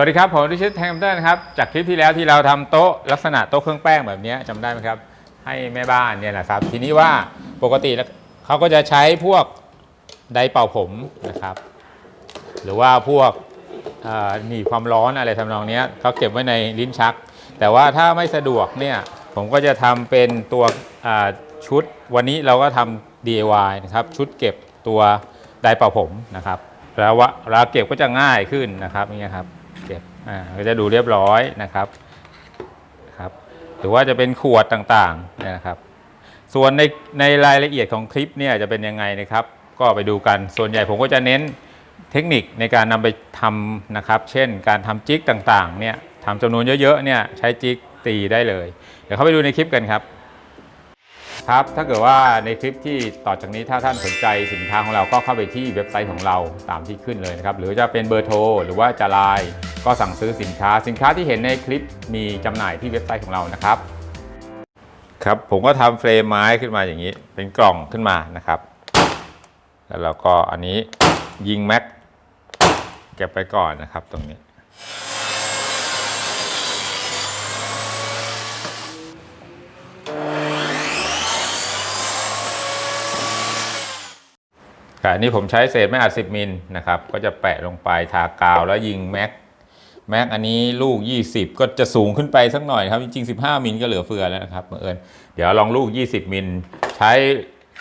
วัสดีครับผมดิชิตแทงเตอร์นะครับจากคลิปที่แล้วที่เราทำโต๊ะลักษณะโต๊ะเครื่องแป้งแบบนี้จำได้ไหมครับ ให้แม่บ้านเนี่ยนะครับ ทีนี้ว่าปกติแล้วเขาก็จะใช้พวกไดเป่าผมนะครับ หรือว่าพวกหนีความร้อนอะไรทำนองนี้เขาเก็บไว้ในลิ้นชัก แต่ว่าถ้าไม่สะดวกเนี่ยผมก็จะทำเป็นตัวชุดวันนี้เราก็ทำ DIY นะครับชุดเก็บตัวไดเป่าผมนะครับแล้วว่าเวลาเก็บก็จะง่ายขึ้นนะครับอย่างเงี้ยครับ เก็บอ่าก็จะดูเรียบร้อยนะครับครับ หรือว่าจะเป็นขวดต่างๆเนี่ยนะครับ ส่วนในในรายละเอียดของคลิปเนี่ยจะเป็นยังไงนะครับ ก็ไปดูกันส่วนใหญ่ผมก็จะเน้นเทคนิคในการนำไปทำนะครับ เช่น การทำจิกต่างๆเนี่ยทำจำนวนเยอะๆเนี่ยใช้จิกตีได้เลย เดี๋ยวเข้าไปดูในคลิปกันครับครับ ถ้าเกิดว่าในคลิปที่ต่อจากนี้ถ้าท่านสนใจสินค้าของเราก็เข้าไปที่เว็บไซต์ของเราตามที่ขึ้นเลยนะครับ หรือจะเป็นเบอร์โทร หรือว่าจะไลน์ ก็สั่งซื้อสินค้าสินค้าที่เห็นในคลิปมีจำหน่ายที่เว็บไซต์ของเรานะครับ ครับผมก็ทำเฟรมไม้ขึ้นมาอย่างนี้ เป็นกล่องขึ้นมานะครับ แล้วเราก็อันนี้ยิงแม็กเก็บไปก่อนนะครับตรงนี้ ค่ะอันนี้ผมใช้เศษไม้อัด10มิลนะครับ ก็จะแปะลงไปทากาวแล้วยิงแม็ก แม็กอันนี้ลูก 20 ก็จะสูงขึ้นไปสักหน่อยครับ จริง ๆ 15 มิลก็เหลือเฟือแล้วนะครับเอิญเดี๋ยวลองลูก 20 มิลใช้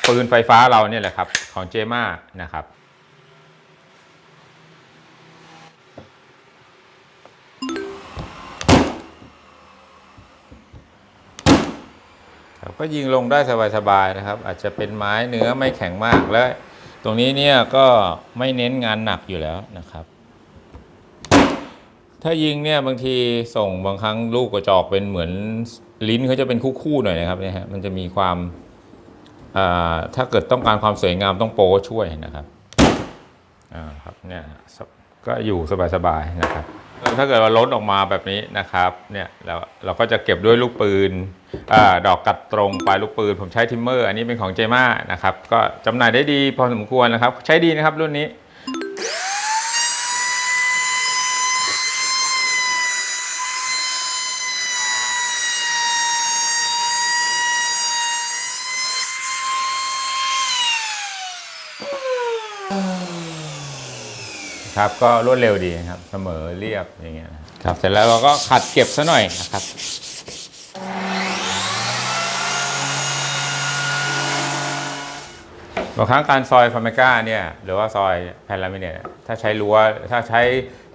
ปืนไฟฟ้าเราเนี่ยแหละครับ ของเจม่านะครับครับก็ยิงลงได้สบายๆนะครับ อาจจะเป็นไม้เนื้อไม่แข็งมากและตรงนี้เนี่ยก็ไม่เน้นงานหนักอยู่แล้วนะครับ ถ้ายิงเนี่ยบางทีส่งบางครั้งลูกกระจอกเป็นเหมือนลิ้นเขาจะเป็นคู่ๆหน่อยนะครับเนี่ยฮะมันจะมีความถ้าเกิดต้องการความสวยงามต้องโป้ช่วยนะครับอ่าครับเนี่ยก็อยู่สบายๆนะครับ ถ้าเกิดว่าล้นออกมาแบบนี้นะครับเนี่ยเราเราก็จะเก็บด้วยลูกปืนอดอกกัดตรงปลายลูกปืน ผมใช้ทิมเมอร์ อันนี้เป็นของเจม่านะครับ ก็จำหน่ายได้ดีพอสมควรนะครับ ใช้ดีนะครับรุ่นนี้ ครับก็รวดเร็วดีนะครับ เสมอเรียบอย่างเงี้ยนะครับเสร็จแล้วเราก็ขัดเก็บซะหน่อยนะครับบางครั้งการซอยฟาร์เมก้าเนี่ยหรือว่าซอยแผ่นลามิเนตถ้าใช้รั้วถ้าใช้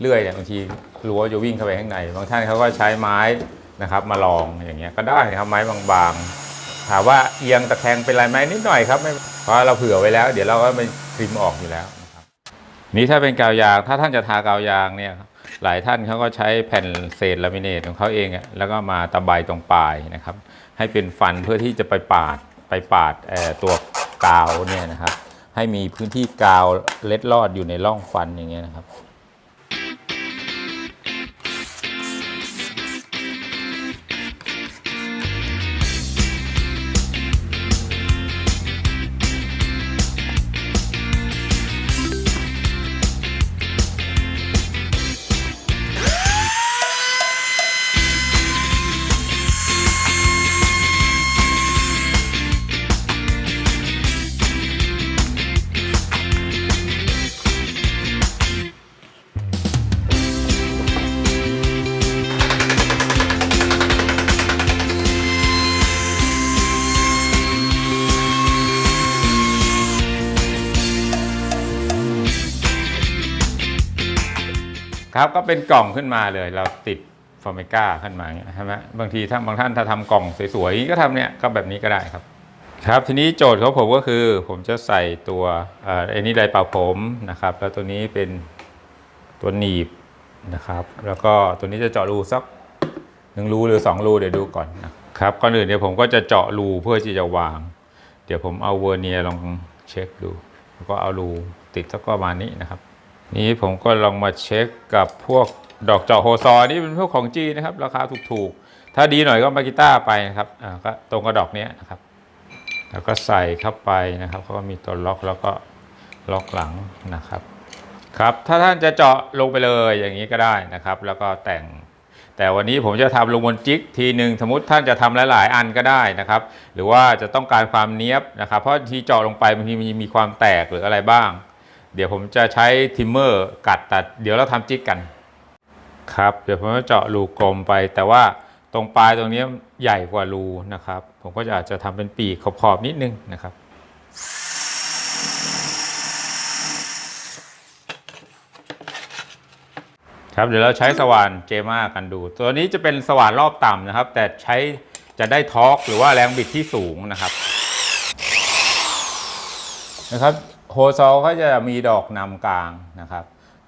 เลื่อยเนี่ยบางทีรั้วจะวิ่งเข้าไปข้างใน บางท่านเขาก็ใช้ไม้นะครับมาลองอย่างเงี้ยก็ได้นะครับไม้บางๆถามว่าเอียงตะแคงเป็นไรไหมนิดหน่อยครับไม่เพราะเราเผื่อไว้แล้ว เดี๋ยวเราก็ไปคริมออกอยู่แล้วนะครับนี่ถ้าเป็นกาวยางถ้าท่านจะทากาวยางเนี่ยหลายท่านเขาก็ใช้แผ่นเศษลามิเนตของเขาเองอะแล้วก็มาตะไบตรงปลายนะครับ ให้เป็นฟันเพื่อที่จะไปปาดไปปาดตัวกาวเนี่ยนะครับให้มีพื้นที่กาวเล็ดลอดอยู่ในร่องฟันอย่างเงี้ยนะครับ ครับก็เป็นกล่องขึ้นมาเลย เราติดฟอร์เมก้าขึ้นมาอย่างเงี้ยใช่ไหมบางทีถ้าบางท่านถ้าทำกล่องสวยๆก็ทำเนี่ยก็แบบนี้ก็ได้ครับ ครับทีนี้โจทย์ของผมก็คือ ผมจะใส่ตัวเอ่อไอ้นี่ไดเป่าผมนะครับ แล้วตัวนี้เป็นตัวหนีบนะครับ แล้วก็ตัวนี้จะเจาะรูสักหนึ่งรูหรือสองรูเดี๋ยวดูก่อนนะครับก่อนอื่นเดี๋ยวผมก็จะเจาะรูเพื่อที่จะวาง เดี๋ยวผมเอาเวอร์เนียลองเช็คดูแล้วก็เอารูติดสักประมาณนี้นะครับ นี้ผมก็ลองมาเช็คกับพวกดอกเจาะโฮซอนี่เป็นพวกของจีนะครับ ราคาถูกๆ ถ้าดีหน่อยก็มากิต้าไปนะครับอ่าก็ตรงกับดอกเนี้ยนะครับ แล้วก็ใส่เข้าไปนะครับเขาก็มีตัวล็อกแล้วก็ล็อกหลังนะครับ ครับถ้าท่านจะเจาะลงไปเลยอย่างนี้ก็ได้นะครับ แล้วก็แต่งแต่วันนี้ผมจะทำลงบนจิกทีหนึ่งสมมติท่านจะทำหลาย ๆ อันก็ได้นะครับ หรือว่าจะต้องการความเนี้ยบนะครับ เพราะที่เจาะลงไปบางทีมีมีความแตกหรืออะไรบ้าง เดี๋ยวผมจะใช้ทิมเมอร์กัดตัดเดี๋ยวเราทำจิกกัน ครับ เดี๋ยวผมจะเจาะรูกลมไปแต่ว่าตรงปลายตรงนี้ใหญ่กว่ารูนะครับ ผมก็จะอาจจะทำเป็นปีกขอบๆนิดนึงนะครับครับเดี๋ยวเราใช้สว่านเจมากันดู ตัวนี้จะเป็นสว่านรอบต่ำนะครับ แต่ใช้จะได้ทอร์กหรือว่าแรงบิดที่สูงนะครับนะครับ โฮซอลเขาจะมีดอกนำกลางนะครับ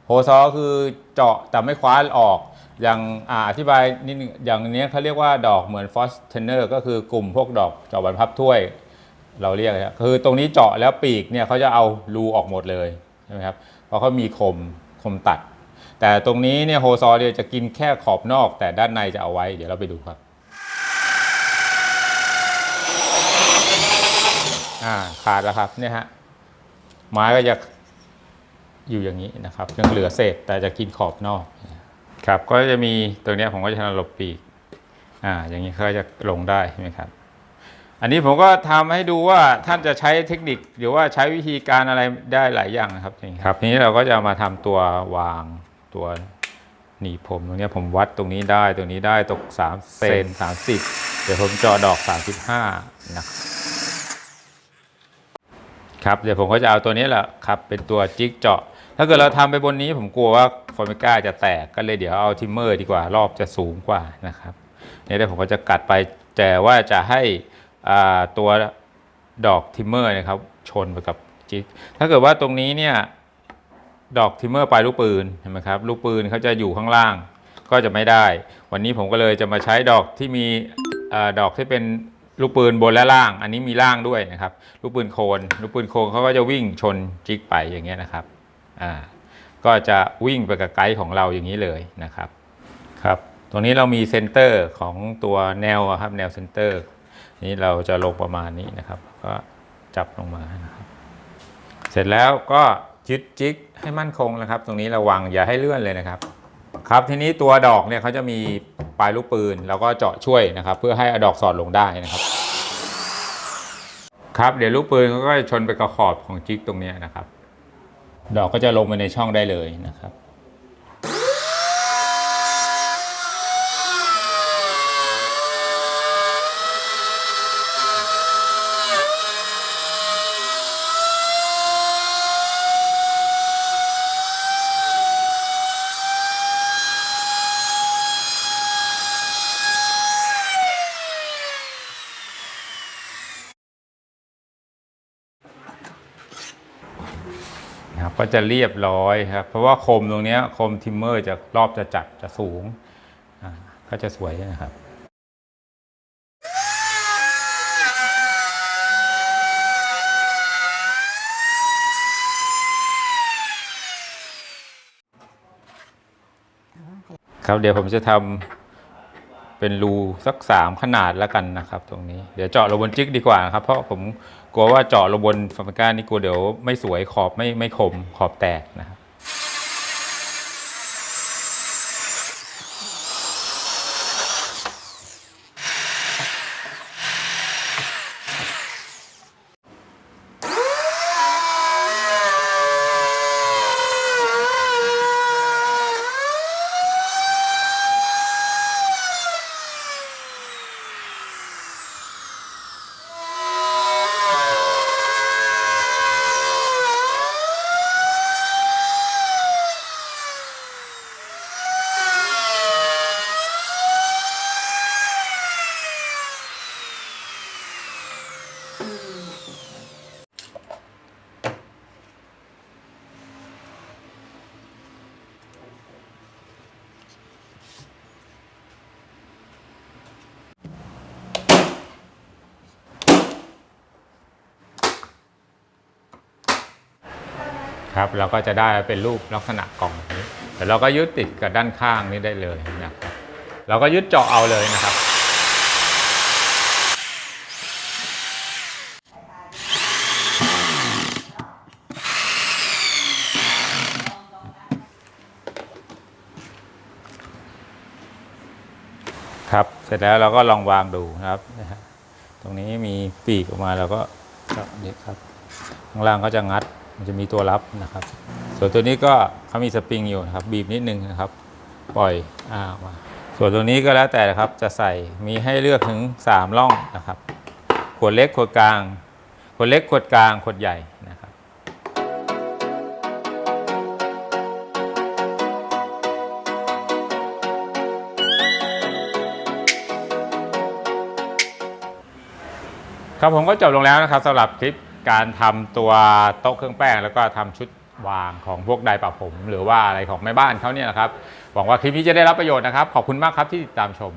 โฮซอลคือเจาะแต่ไม่คว้านออกอย่างออธิบายนิดนึงอย่างนี้เขาเรียกว่าดอกเหมือนฟอสเทนเนอร์ก็คือกลุ่มพวกดอกเจาะบรรพับถ้วย เราเรียกนะครคือตรงนี้เจาะแล้วปีกเนี่ยเขาจะเอารูออกหมดเลยใช่ไหมครับเพราะเขามีคมคมตัด แต่ตรงนี้เนี่ยโฮซอลเนี่ยจะกินแค่ขอบนอก แต่ด้านในจะเอาไว้ เดี๋ยวเราไปดูครับอ่าขาดแล้วครับเนี่ยฮะ ไม้ก็จะอยู่อย่างนี้นะครับยังเหลือเศษแต่จะกินขอบนอกครับก็จะมีตัวเนี้ยผมก็จะทำหลบปีกอ่าอย่างนี้เขาจะลงได้ใช่ไหมครับ อันนี้ผมก็ทำให้ดูว่าท่านจะใช้เทคนิคหรือว่าใช้วิธีการอะไรได้หลายอย่างนะครับอย่างนี้ครับทีนี้เราก็จะมาทำตัววางตัวหนีบผมตรงเนี้ยผมวัดตรงนี้ได้ตรงนี้ได้ตก3เซน30 เดี๋ยวผมเจาะดอก 35นะครับ ครับเดี๋ยวผมก็จะเอาตัวนี้แหละครับเป็นตัวจิ๊กเจาะ ถ้าเกิดเราทำไปบนนี้ผมกลัวว่าฟอร์มิก้าจะแตกก็เลยเดี๋ยวเอาทิมเมอร์ดีกว่ารอบจะสูงกว่านะครับนี่เดี๋ยวผมก็จะกัดไปแต่ว่าจะให้ตัวดอกทิมเมอร์นะครับชนไปกับจิ๊กถ้าเกิดว่าตรงนี้เนี่ยดอกทิมเมอร์ปลายลูกปืนเห็นไหมครับลูกปืนเขาจะอยู่ข้างล่างก็จะไม่ได้ วันนี้ผมก็เลยจะมาใช้ดอกที่มีอดอกที่เป็น ลูกปืนบนและล่าง อันนี้มีล่างด้วยนะครับ ลูกปืนโคน ลูกปืนโคนเขาก็จะวิ่งชนจิกไปอย่างเงี้ยนะครับ อ่า ก็จะวิ่งไปกับไกด์ของเราอย่างนี้เลยนะครับ ครับ ตรงนี้เรามีเซนเตอร์ของตัวแนวครับ แนวเซนเตอร์ นี่เราจะลงประมาณนี้นะครับ ก็จับลงมานะครับ เสร็จแล้วก็ยึดจิกให้มั่นคงนะครับ ตรงนี้ระวังอย่าให้เลื่อนเลยนะครับ ครับทีนี้ตัวดอกเนี่ยเขาจะมีปลายลูกปืน แล้วก็เจาะช่วยนะครับ เพื่อให้อดอกสอดลงได้นะครับ ครับเดี๋ยวลูกปืนเขาก็จะชนไปกระขอบของจิกตรงนี้นะครับ ดอกก็จะลงไปในช่องได้เลยนะครับ ก็จะเรียบร้อยครับเพราะว่าคมตรงนี้ยคมทิมเมอร์จะรอบจะจัดจะสูงก็จะสวยนะครับครับเดี๋ยวผมจะทำ เป็นรูสักสามขนาดแล้วกันนะครับ ตรงนี้เดี๋ยวเจาะลงบนจิกดีกว่านะครับ เพราะผมกลัวว่าเจาะลงบนฟาร์มิก้านี่กลัวเดี๋ยวไม่สวยขอบไม่ไม่คมขอบแตกนะครับ ครับเราก็จะได้เป็นรูปลักษณะกล่องนี้แต่เราก็ยึดติดกับด้านข้างนี้ได้เลยนะครับ เราก็ยึดเจาะเอาเลยนะครับครับเสร็จแล้วเราก็ลองวางดูนะครับ ตรงนี้มีปีกออกมาเราก็เจาะนี่ครับ ข้างล่างก็จะงัด มันจะมีตัวรับนะครับ ส่วนตัวนี้ก็เขามีสปริงอยู่นะครับบีบนิดนึงนะครับ ปล่อยอ่าออกมาส่วนตัวนี้ก็แล้วแต่นะครับจะใส่มีให้เลือกถึง 3 ร่องนะครับ ขวดเล็กขวดกลาง ขวดเล็กขวดกลางขวดใหญ่นะครับครับผมก็จบลงแล้วนะครับสำหรับคลิป การทำตัวโต๊ะเครื่องแป้ง แล้วก็ทำชุดวางของพวกไดร์ปะผม หรือว่าอะไรของแม่บ้านเขาเนี่ยนะครับหวังว่าคลิปนี้จะได้รับประโยชน์นะครับ ขอบคุณมากครับที่ติดตามชม